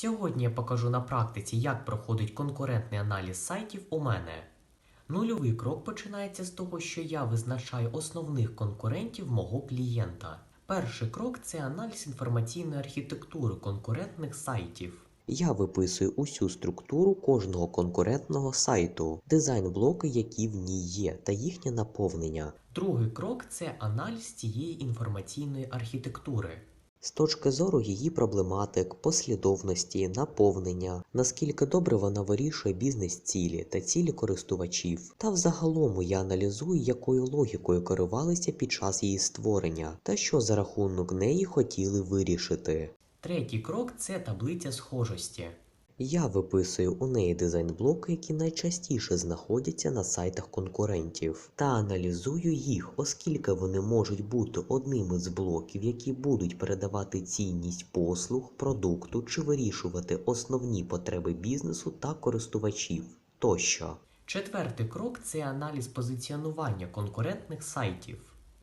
Сьогодні я покажу на практиці, як проходить конкурентний аналіз сайтів у мене. Нульовий крок починається з того, що я визначаю основних конкурентів мого клієнта. Перший крок це аналіз інформаційної архітектури конкурентних сайтів. Я виписую усю структуру кожного конкурентного сайту, дизайн блоки, які в ній є, та їхнє наповнення. Другий крок це аналіз цієї інформаційної архітектури. З точки зору її проблематик, послідовності, наповнення, наскільки добре вона вирішує бізнес-цілі та цілі користувачів. Та взагалом я аналізую, якою логікою керувалися під час її створення, та що за рахунок неї хотіли вирішити. Третій крок це таблиця схожості. Я виписую у неї дизайн-блоки, які найчастіше знаходяться на сайтах конкурентів, та аналізую їх, оскільки вони можуть бути одним із блоків, які будуть передавати цінність послуг, продукту чи вирішувати основні потреби бізнесу та користувачів тощо. Четвертий крок це аналіз позиціонування конкурентних сайтів.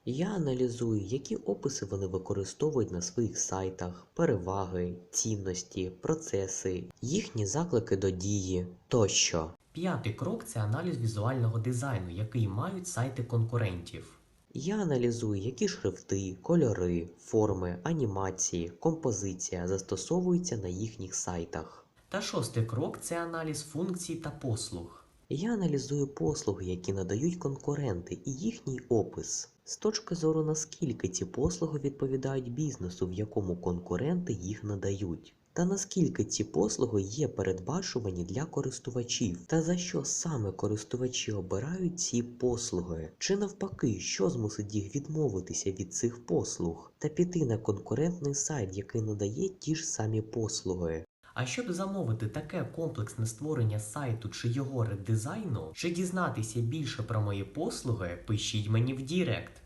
Я аналізую, які описи вони використовують на своїх сайтах, переваги, цінності, процеси, їхні заклики до дії тощо. П'ятий крок це аналіз візуального дизайну, який мають сайти конкурентів. Я аналізую, які шрифти, кольори, форми, анімації, композиція застосовуються на їхніх сайтах. Та шостий крок це аналіз функцій та послуг. Я аналізую послуги, які надають конкуренти, і їхній опис. З точки зору наскільки ці послуги відповідають бізнесу, в якому конкуренти їх надають. Та наскільки ці послуги є передбачувані для користувачів, та за що саме користувачі обирають ці послуги, чи навпаки, що змусить їх відмовитися від цих послуг та піти на конкурентний сайт, який надає ті ж самі послуги. А щоб замовити таке комплексне створення сайту чи його редизайну, чи дізнатися більше про мої послуги, пишіть мені в Дірект.